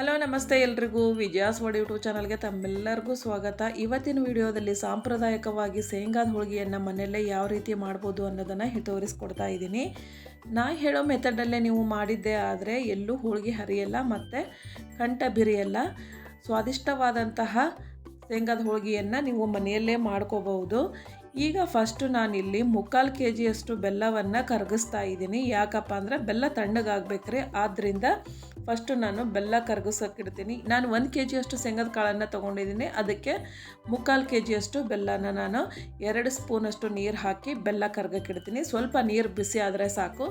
Hello, ನಮಸ್ತೆ ಎಲ್ರಿಗೂ. ವಿಜಯಾಸ್ ವಡ್ YouTube ಚಾನಲ್ಗೆ ತಮ್ಮೆಲ್ಲರಿಗೂ ಸ್ವಾಗತ. ಇವತ್ತಿನ ವಿಡಿಯೋದಲ್ಲಿ ಸಾಂಪ್ರದಾಯಿಕವಾಗಿ ಶೇಂಗಾದ ಹೋಳಿಗೆಯನ್ನು ಮನೆಯಲ್ಲೇ ಯಾವ ರೀತಿ ಮಾಡ್ಬೋದು ಅನ್ನೋದನ್ನು ತೋರಿಸ್ಕೊಡ್ತಾ ಇದ್ದೀನಿ. ನಾ ಹೇಳೋ ಮೆಥಡಲ್ಲೇ ನೀವು ಮಾಡಿದ್ದೆ ಆದರೆ ಎಲ್ಲೂ ಹೋಳಿಗೆ ಹರಿಯಲ್ಲ, ಮತ್ತು ಕಂಠ ಬಿರಿಯಲ್ಲ. ಸ್ವಾದಿಷ್ಟವಾದಂತಹ ಶೇಂಗಾದ ಹೋಳಿಗೆಯನ್ನು ನೀವು ಮನೆಯಲ್ಲೇ ಮಾಡ್ಕೋಬಹುದು. ಈಗ ಫಸ್ಟು ನಾನಿಲ್ಲಿ ಮುಕ್ಕಾಲು ಕೆ ಜಿಯಷ್ಟು ಬೆಲ್ಲವನ್ನು ಕರಗಿಸ್ತಾ ಇದ್ದೀನಿ. ಯಾಕಪ್ಪ ಅಂದರೆ ಬೆಲ್ಲ ತಣ್ಣಗಾಗಬೇಕ್ರಿ. ಆದ್ದರಿಂದ ಫಸ್ಟು ನಾನು ಬೆಲ್ಲ ಕರಗಿಸೋಕ್ಕಿಡ್ತೀನಿ. ನಾನು ಒಂದು ಕೆ ಜಿಯಷ್ಟು ಶೇಂಗದ ಕಾಳನ್ನು ತೊಗೊಂಡಿದ್ದೀನಿ. ಅದಕ್ಕೆ ಮುಕ್ಕಾಲು ಕೆ ಜಿಯಷ್ಟು ಬೆಲ್ಲನ ನಾನು ಎರಡು ಸ್ಪೂನಷ್ಟು ನೀರು ಹಾಕಿ ಬೆಲ್ಲ ಕರ್ಗಕ್ಕಿಡ್ತೀನಿ. ಸ್ವಲ್ಪ ನೀರು ಬಿಸಿ ಆದರೆ ಸಾಕು.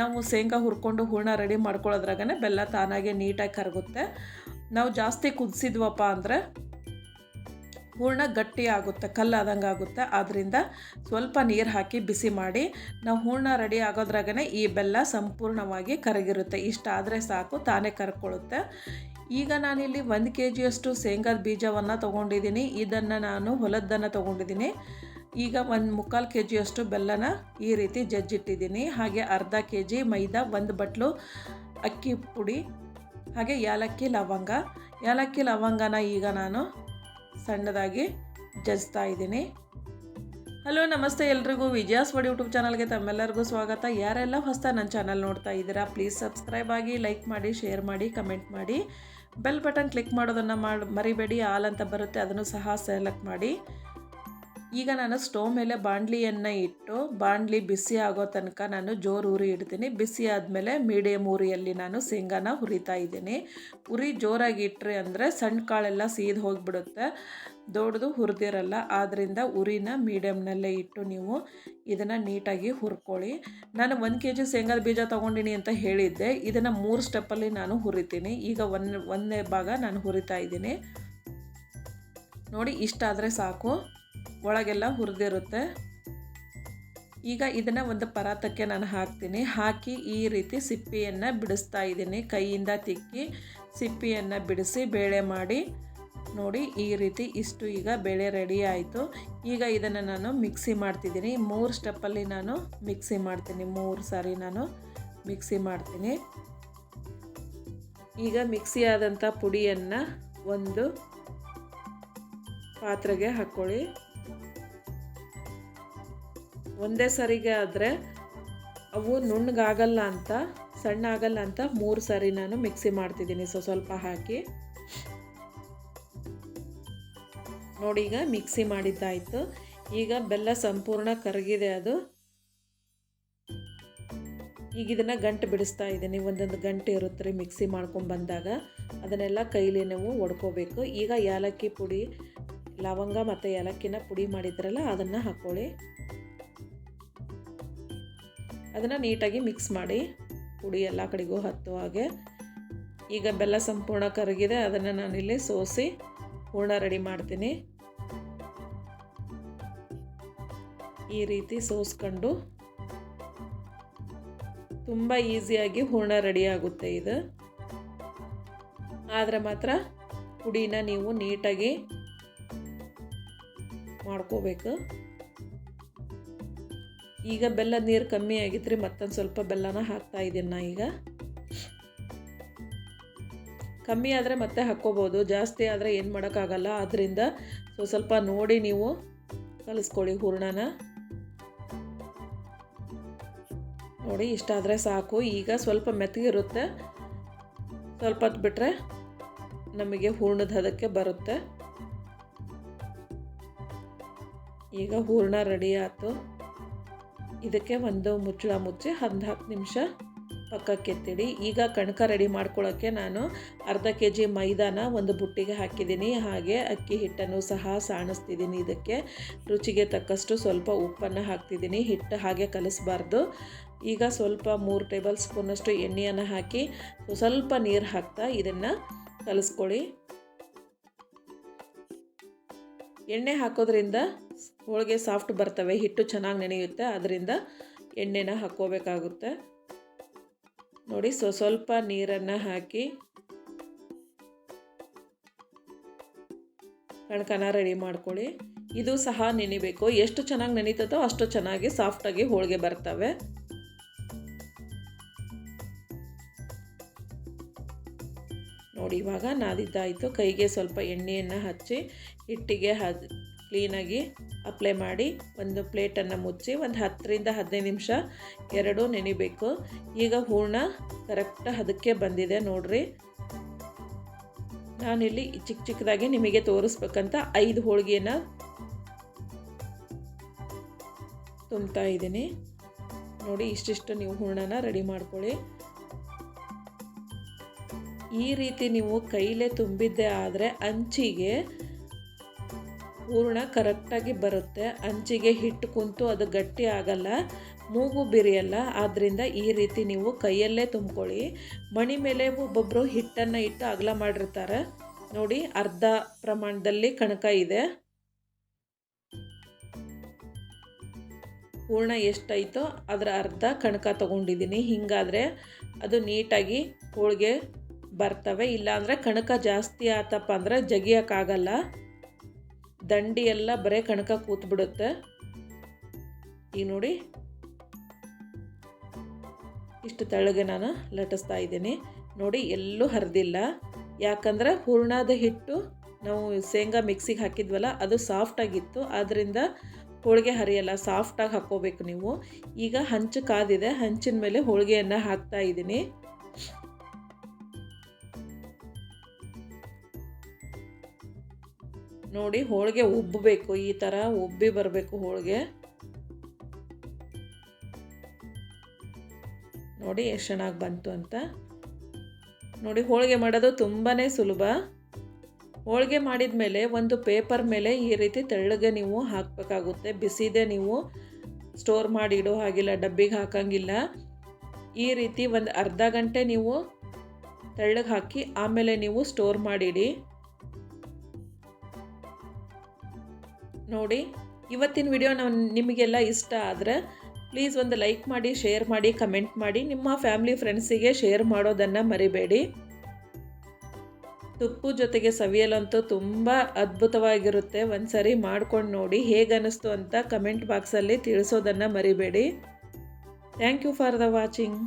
ನಾವು ಶೇಂಗಾ ಹುರ್ಕೊಂಡು ಹೂರ್ಣ ರೆಡಿ ಮಾಡ್ಕೊಳ್ಳೋದ್ರಾಗನೇ ಬೆಲ್ಲ ತಾನಾಗೆ ನೀಟಾಗಿ ಕರಗುತ್ತೆ. ನಾವು ಜಾಸ್ತಿ ಕುದಿಸಿದ್ವಪ್ಪ ಅಂದರೆ ಹೂರ್ಣ ಗಟ್ಟಿ ಆಗುತ್ತೆ ಕಲ್ಲಾದಂಗೆ ಆಗುತ್ತೆ. ಆದ್ದರಿಂದ ಸ್ವಲ್ಪ ನೀರು ಹಾಕಿ ಬಿಸಿ ಮಾಡಿ, ನಾವು ಹೂರ್ಣ ರೆಡಿ ಆಗೋದ್ರಾಗೇ ಈ ಬೆಲ್ಲ ಸಂಪೂರ್ಣವಾಗಿ ಕರಗಿರುತ್ತೆ. ಇಷ್ಟಾದರೆ ಸಾಕು, ತಾನೇ ಕರ್ಕೊಳ್ಳುತ್ತೆ. ಈಗ ನಾನಿಲ್ಲಿ ಒಂದು ಕೆ ಜಿಯಷ್ಟು ಶೇಂಗಾದ ಬೀಜವನ್ನು ತೊಗೊಂಡಿದ್ದೀನಿ. ಇದನ್ನು ನಾನು ಹೊಲದ್ದನ್ನು ತೊಗೊಂಡಿದ್ದೀನಿ. ಈಗ ಒಂದು ಮುಕ್ಕಾಲು ಕೆ ಜಿಯಷ್ಟು ಬೆಲ್ಲನ ಈ ರೀತಿ ಜಜ್ಜಿಟ್ಟಿದ್ದೀನಿ. ಹಾಗೆ ಅರ್ಧ ಕೆ ಜಿ ಮೈದಾ, ಒಂದು ಬಟ್ಲು, ಅಕ್ಕಿ ಪುಡಿ, ಹಾಗೆ ಏಲಕ್ಕಿ ಲವಂಗ. ಏಲಕ್ಕಿ ಲವಂಗನ ಈಗ ನಾನು ಸಣ್ಣದಾಗಿ ಜಜ್ತಾ ಇದ್ದೀನಿ. ಹಲೋ ನಮಸ್ತೆ ಎಲ್ರಿಗೂ. ವಿಜಯಾಸ್ ವಡಿ ಯೂಟ್ಯೂಬ್ ಚಾನಲ್ಗೆ ತಮ್ಮೆಲ್ಲರಿಗೂ ಸ್ವಾಗತ. ಯಾರೆಲ್ಲ ಹೊಸ ನನ್ನ ಚಾನಲ್ ನೋಡ್ತಾ ಇದ್ದೀರಾ ಪ್ಲೀಸ್ ಸಬ್ಸ್ಕ್ರೈಬ್ ಆಗಿ ಲೈಕ್ ಮಾಡಿ ಶೇರ್ ಮಾಡಿ ಕಮೆಂಟ್ ಮಾಡಿ. ಬೆಲ್ ಬಟನ್ ಕ್ಲಿಕ್ ಮಾಡೋದನ್ನು ಮಾಡಿ ಮರಿಬೇಡಿ. ಆಲ್ ಅಂತ ಬರುತ್ತೆ, ಅದನ್ನು ಸಹ ಸೆಲೆಕ್ಟ್ ಮಾಡಿ. ಈಗ ನಾನು ಸ್ಟವ್ ಮೇಲೆ ಬಾಣಲಿಯನ್ನು ಇಟ್ಟು ಬಾಣಲಿ ಬಿಸಿ ಆಗೋ ತನಕ ನಾನು ಜೋರು ಉರಿ ಇಡ್ತೀನಿ. ಬಿಸಿ ಆದಮೇಲೆ ಮೀಡಿಯಮ್ ಉರಿಯಲ್ಲಿ ನಾನು ಶೇಂಗಾನ ಹುರಿತಾ ಇದ್ದೀನಿ. ಉರಿ ಜೋರಾಗಿ ಇಟ್ಟರೆ ಅಂದರೆ ಸಣ್ಣ ಕಾಳೆಲ್ಲ ಸೀದ್ ಹೋಗಿಬಿಡುತ್ತೆ. ದೊಡ್ಡದು ಹುರಿದಿರಲ್ಲ ಆದ್ದರಿಂದ ಉರಿನ ಮೀಡಿಯಮ್ನಲ್ಲೇ ಇಟ್ಟು ನೀವು ಇದನ್ನು ನೀಟಾಗಿ ಹುರ್ಕೊಳ್ಳಿ. ನಾನು ಒಂದು ಕೆ ಜಿ ಶೇಂಗಾದ ಬೀಜ ತೊಗೊಂಡಿನಿ ಅಂತ ಹೇಳಿದ್ದೆ. ಇದನ್ನು ಮೂರು ಸ್ಟೆಪ್ಪಲ್ಲಿ ನಾನು ಹುರಿತೀನಿ. ಈಗ ಒಂದು ಒಂದನೇ ಭಾಗ ನಾನು ಹುರಿತಾ ಇದ್ದೀನಿ. ನೋಡಿ, ಇಷ್ಟಾದರೆ ಸಾಕು. ಒಳಗೆಲ್ಲ ಹುರಿದಿರುತ್ತೆ. ಈಗ ಇದನ್ನು ಒಂದು ಪರಾತಕ್ಕೆ ನಾನು ಹಾಕ್ತೀನಿ. ಹಾಕಿ ಈ ರೀತಿ ಸಿಪ್ಪಿಯನ್ನು ಬಿಡಿಸ್ತಾ ಇದ್ದೀನಿ. ಕೈಯಿಂದ ತಿಕ್ಕಿ ಸಿಪ್ಪಿಯನ್ನು ಬಿಡಿಸಿ ಬೇಳೆ ಮಾಡಿ ನೋಡಿ ಈ ರೀತಿ ಇಷ್ಟು ಈಗ ಬೇಳೆ ರೆಡಿ ಆಯಿತು. ಈಗ ಇದನ್ನು ನಾನು ಮಿಕ್ಸಿ ಮಾಡ್ತಿದ್ದೀನಿ. ಮೂರು ಸ್ಟೆಪ್ಪಲ್ಲಿ ನಾನು ಮಿಕ್ಸಿ ಮಾಡ್ತೀನಿ. ಮೂರು ಸಾರಿ ನಾನು ಮಿಕ್ಸಿ ಮಾಡ್ತೀನಿ. ಈಗ ಮಿಕ್ಸಿ ಆದಂಥ ಪುಡಿಯನ್ನು ಒಂದು ಪಾತ್ರೆಗೆ ಹಾಕ್ಕೊಳ್ಳಿ ಒಂದೇ ಸರಿಗೆ ಆದರೆ ಅವು ನುಣ್ಣಗಾಗಲ್ಲ ಅಂತ ಸಣ್ಣ ಆಗಲ್ಲ ಅಂತ ಮೂರು ಸಾರಿ ನಾನು ಮಿಕ್ಸಿ ಮಾಡ್ತಿದ್ದೀನಿ. ಸೊ, ಸ್ವಲ್ಪ ಹಾಕಿ. ನೋಡಿ, ಈಗ ಮಿಕ್ಸಿ ಮಾಡಿದ್ದಾಯಿತು. ಈಗ ಬೆಲ್ಲ ಸಂಪೂರ್ಣ ಕರಗಿದೆ ಅದು. ಈಗ ಇದನ್ನು ಗಂಟು ಬಿಡಿಸ್ತಾ ಇದ್ದೀನಿ. ಒಂದೊಂದು ಗಂಟೆ ಇರುತ್ತೆ ಮಿಕ್ಸಿ ಮಾಡ್ಕೊಂಡು ಬಂದಾಗ. ಅದನ್ನೆಲ್ಲ ಕೈಲಿ ನೀವು ಒಡ್ಕೋಬೇಕು. ಈಗ ಏಲಕ್ಕಿ ಪುಡಿ ಲವಂಗ ಮತ್ತು ಏಲಕ್ಕಿನ ಪುಡಿ ಮಾಡಿದ್ರಲ್ಲ, ಅದನ್ನು ಹಾಕ್ಕೊಳ್ಳಿ ಅದನ್ನು ನೀಟಾಗಿ ಮಿಕ್ಸ್ ಮಾಡಿ. ಪುಡಿ ಎಲ್ಲ ಕಡೆಗೂ ಹತ್ತು ಹಾಗೆ. ಈಗ ಬೆಲ್ಲ ಸಂಪೂರ್ಣ ಕರಗಿದೆ, ಅದನ್ನು ನಾನಿಲ್ಲಿ ಸೋಸಿ ಹೂರ್ಣ ರೆಡಿ ಮಾಡ್ತೀನಿ. ಈ ರೀತಿ ಸೋಸ್ಕೊಂಡು ತುಂಬ ಈಸಿಯಾಗಿ ಹೂರ್ಣ ರೆಡಿ ಆಗುತ್ತೆ ಇದು. ಆದರೆ ಮಾತ್ರ ಪುಡಿನ ನೀವು ನೀಟಾಗಿ ಮಾಡ್ಕೋಬೇಕು. ಈಗ ಬೆಲ್ಲದ ನೀರು ಕಮ್ಮಿ ಆಗಿತ್ತು ರೀ ಮತ್ತೊಂದು ಸ್ವಲ್ಪ ಬೆಲ್ಲನ ಹಾಕ್ತಾ ಇದ್ದೀನಿ ನಾ ಈಗ. ಕಮ್ಮಿ ಆದರೆ ಮತ್ತೆ ಹಾಕ್ಕೋಬೋದು, ಜಾಸ್ತಿ ಆದರೆ ಏನು ಮಾಡೋಕ್ಕಾಗಲ್ಲ. ಆದ್ದರಿಂದ ಸೊ ಸ್ವಲ್ಪ ನೋಡಿ ನೀವು ಕಲಿಸ್ಕೊಳ್ಳಿ ಹೂರ್ಣನ. ನೋಡಿ ಇಷ್ಟಾದರೆ ಸಾಕು. ಈಗ ಸ್ವಲ್ಪ ಮೆತ್ತಗಿರುತ್ತೆ ಸ್ವಲ್ಪ ಹೊತ್ತು ಬಿಟ್ಟರೆ ನಮಗೆ ಹೂರ್ಣದ ಹದಕ್ಕೆ ಬರುತ್ತೆ. ಈಗ ಹೂರಣ ರೆಡಿ ಆಯಿತು. ಇದಕ್ಕೆ ಒಂದು ಮುಚ್ಚಳ ಮುಚ್ಚಿ ಹತ್ತು ನಿಮಿಷ ಪಕ್ಕಕ್ಕೆತ್ತಿಡಿ ಈಗ ಕಣಕ ರೆಡಿ ಮಾಡ್ಕೊಳ್ಳೋಕ್ಕೆ ನಾನು ಅರ್ಧ ಕೆ ಜಿ ಮೈದಾನ ಒಂದು ಬುಟ್ಟಿಗೆ ಹಾಕಿದ್ದೀನಿ. ಹಾಗೆ ಅಕ್ಕಿ ಹಿಟ್ಟನ್ನು ಸಹ ಸಾಣಿಸ್ತಿದ್ದೀನಿ ಇದಕ್ಕೆ. ರುಚಿಗೆ ತಕ್ಕಷ್ಟು ಸ್ವಲ್ಪ ಉಪ್ಪನ್ನು ಹಾಕ್ತಿದ್ದೀನಿ. ಹಿಟ್ಟು ಹಾಗೆ ಕಲಿಸ್ಬಾರ್ದು. ಈಗ ಸ್ವಲ್ಪ ಮೂರು ಟೇಬಲ್ ಸ್ಪೂನಷ್ಟು ಎಣ್ಣೆಯನ್ನು ಹಾಕಿ ಸ್ವಲ್ಪ ನೀರು ಹಾಕ್ತಾ ಇದನ್ನು ಕಲಿಸ್ಕೊಳ್ಳಿ. ಎಣ್ಣೆ ಹಾಕೋದ್ರಿಂದ ಹೋಳಿಗೆ ಸಾಫ್ಟ್ ಬರ್ತವೆ, ಹಿಟ್ಟು ಚೆನ್ನಾಗಿ ನೆನೆಯುತ್ತೆ, ಅದರಿಂದ ಎಣ್ಣೆನ ಹಾಕ್ಕೋಬೇಕಾಗುತ್ತೆ. ನೋಡಿ, ಸೊ, ಸ್ವಲ್ಪ ನೀರನ್ನು ಹಾಕಿ ಕಣಕನ ರೆಡಿ ಮಾಡ್ಕೊಳ್ಳಿ. ಇದು ಸಹ ನೆನಿಬೇಕು. ಎಷ್ಟು ಚೆನ್ನಾಗಿ ನೆನೀತದೋ ಅಷ್ಟು ಚೆನ್ನಾಗಿ ಸಾಫ್ಟಾಗಿ ಹೋಳಿಗೆ ಬರ್ತವೆ. ನೋಡಿ, ಇವಾಗ ನಾದಿದ್ದಾಯಿತು. ಕೈಗೆ ಸ್ವಲ್ಪ ಎಣ್ಣೆಯನ್ನು ಹಚ್ಚಿ, ಹಿಟ್ಟಿಗೆ ಹ ಕ್ಲೀನಾಗಿ ಅಪ್ಲೈ ಮಾಡಿ ಒಂದು ಪ್ಲೇಟನ್ನು ಮುಚ್ಚಿ ಒಂದು ಹತ್ತರಿಂದ ಹದಿನೈದು ನಿಮಿಷ ಎರಡು ನೆನಿಬೇಕು. ಈಗ ಹೂರ್ಣ ಕರೆಕ್ಟ್ ಅದಕ್ಕೆ ಬಂದಿದೆ ನೋಡ್ರಿ. ನಾನಿಲ್ಲಿ ಚಿಕ್ಕ ಚಿಕ್ಕದಾಗಿ ನಿಮಗೆ ತೋರಿಸ್ಬೇಕಂತ ಐದು ಹೋಳಿಗೆನ ತುಂಬ್ತಾ ಇದ್ದೀನಿ. ನೋಡಿ, ಇಷ್ಟಿಷ್ಟು ನೀವು ಹೂರ್ಣನ ರೆಡಿ ಮಾಡ್ಕೊಳ್ಳಿ. ಈ ರೀತಿ ನೀವು ಕೈಲೇ ತುಂಬಿದ್ದೆ ಆದರೆ ಅಂಚಿಗೆ ಹೂರ್ಣ ಕರೆಕ್ಟಾಗಿ ಬರುತ್ತೆ. ಅಂಚಿಗೆ ಹಿಟ್ಟು ಕುಂತು ಅದು ಗಟ್ಟಿ ಆಗಲ್ಲ, ಮೂಗು ಬಿರಿಯಲ್ಲ. ಆದ್ದರಿಂದ ಈ ರೀತಿ ನೀವು ಕೈಯಲ್ಲೇ ತುಂಬ್ಕೊಳ್ಳಿ. ಮಣಿ ಮೇಲೆ ಒಬ್ಬೊಬ್ಬರು ಹಿಟ್ಟನ್ನು ಇಟ್ಟು ಅಗಲ ಮಾಡಿರ್ತಾರೆ. ನೋಡಿ, ಅರ್ಧ ಪ್ರಮಾಣದಲ್ಲಿ ಕಣಕ ಇದೆ. ಹೂರ್ಣ ಎಷ್ಟೈತೋ ಅದರ ಅರ್ಧ ಕಣಕ ತೊಗೊಂಡಿದ್ದೀನಿ. ಹಿಂಗಾದರೆ ಅದು ನೀಟಾಗಿ ಹೋಳಿಗೆ ಬರ್ತವೆ. ಇಲ್ಲಾಂದರೆ ಕಣಕ ಜಾಸ್ತಿ ಆತಪ್ಪ ಅಂದರೆ ಜಗಿಯೋಕ್ಕಾಗಲ್ಲ. ದಂಡಿ ಎಲ್ಲ ಬರೀ ಕಣಕ ಕೂತ್ಬಿಡುತ್ತೆ. ಈಗ ನೋಡಿ. ಇಷ್ಟು ತೆಳ್ಳಗೆ ನಾನು ಲಟಿಸ್ತಾ ಇದ್ದೀನಿ. ನೋಡಿ, ಎಲ್ಲೂ ಹರಿದಿಲ್ಲ. ಯಾಕಂದ್ರೆ ಹೂರ್ಣದ ಹಿಟ್ಟು ನಾವು ಶೇಂಗಾ ಮಿಕ್ಸಿಗೆ ಹಾಕಿದ್ವಲ್ಲ, ಅದು ಸಾಫ್ಟಾಗಿತ್ತು ಆದ್ದರಿಂದ ಹೋಳಿಗೆ ಹರಿಯಲ್ಲ ಸಾಫ್ಟಾಗಿ ಹಾಕ್ಕೋಬೇಕು ನೀವು. ಈಗ ಹಂಚು ಕಾದಿದೆ. ಹಂಚಿನ ಮೇಲೆ ಹೋಳಿಗೆಯನ್ನು ಹಾಕ್ತಾ ಇದ್ದೀನಿ. ನೋಡಿ ಹೋಳಿಗೆ ಉಬ್ಬಬೇಕು, ಈ ಥರ ಉಬ್ಬಿ ಬರಬೇಕು ಹೋಳಿಗೆ. ನೋಡಿ ಎಷ್ಟು ಚೆನ್ನಾಗಿ ಬಂತು ಅಂತ. ನೋಡಿ ಹೋಳಿಗೆ ಮಾಡೋದು ತುಂಬಾ ಸುಲಭ. ಹೋಳಿಗೆ ಮಾಡಿದ ಮೇಲೆ ಒಂದು ಪೇಪರ್ ಮೇಲೆ ಈ ರೀತಿ ತೆಳ್ಳಗೆ ನೀವು ಹಾಕಬೇಕಾಗುತ್ತೆ. ಬಿಸಿದೆ ನೀವು ಸ್ಟೋರ್ ಮಾಡಿ ಇಡೋ ಹಾಗಿಲ್ಲ, ಡಬ್ಬಿಗೆ ಹಾಕಂಗಿಲ್ಲ. ಈ ರೀತಿ ಒಂದು ಅರ್ಧ ಗಂಟೆ ನೀವು ತೆಳ್ಳಗೆ ಹಾಕಿ ಆಮೇಲೆ ನೀವು ಸ್ಟೋರ್ ಮಾಡಿಡಿ. ನೋಡಿ. ಇವತ್ತಿನ ವಿಡಿಯೋ ನಾವು ನಿಮಗೆಲ್ಲ ಇಷ್ಟ ಆದರೆ ಪ್ಲೀಸ್ ಒಂದು ಲೈಕ್ ಮಾಡಿ ಶೇರ್ ಮಾಡಿ ಕಮೆಂಟ್ ಮಾಡಿ. ನಿಮ್ಮ ಫ್ಯಾಮಿಲಿ ಫ್ರೆಂಡ್ಸಿಗೆ ಶೇರ್ ಮಾಡೋದನ್ನು ಮರಿಬೇಡಿ. ತುಪ್ಪು ಜೊತೆಗೆ ಸವಿಯಲಂತೂ ತುಂಬ ಅದ್ಭುತವಾಗಿರುತ್ತೆ. ಒಂದು ಸರಿ ಮಾಡ್ಕೊಂಡು ನೋಡಿ ಹೇಗೆ ಅನ್ನಿಸ್ತು ಅಂತ ಕಮೆಂಟ್ ಬಾಕ್ಸಲ್ಲಿ ತಿಳಿಸೋದನ್ನು ಮರಿಬೇಡಿ. Thank you for the watching